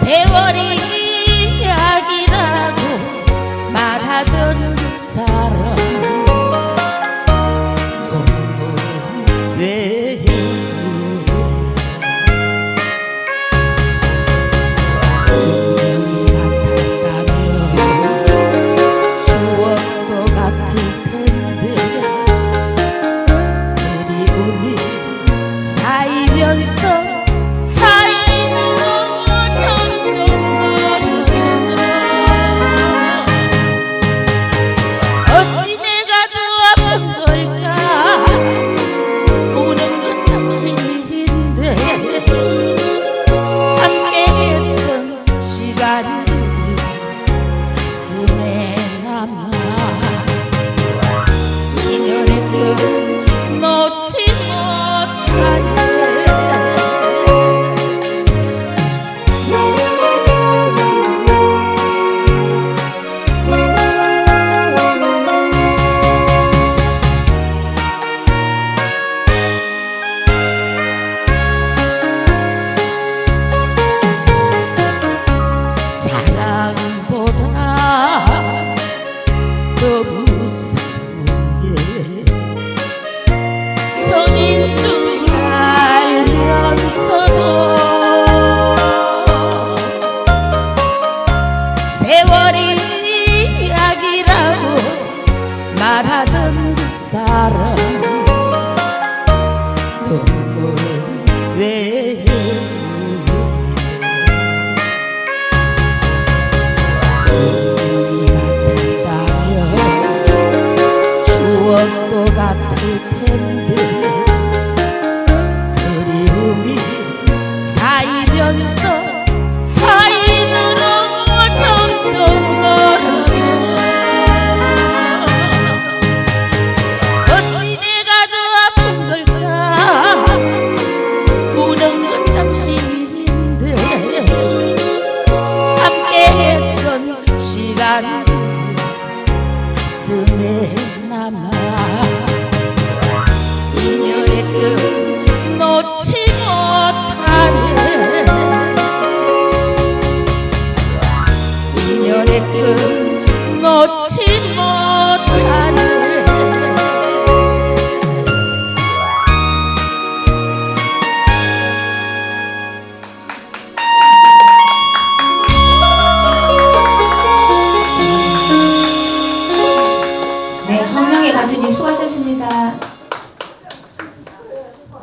세월이 약이라고 말하던 그 사랑 사람 누굴 왜 같다면 추억도 같을 텐데 그리움이 쌓이면서 가슴에 남아. 인연의 끈 놓치 し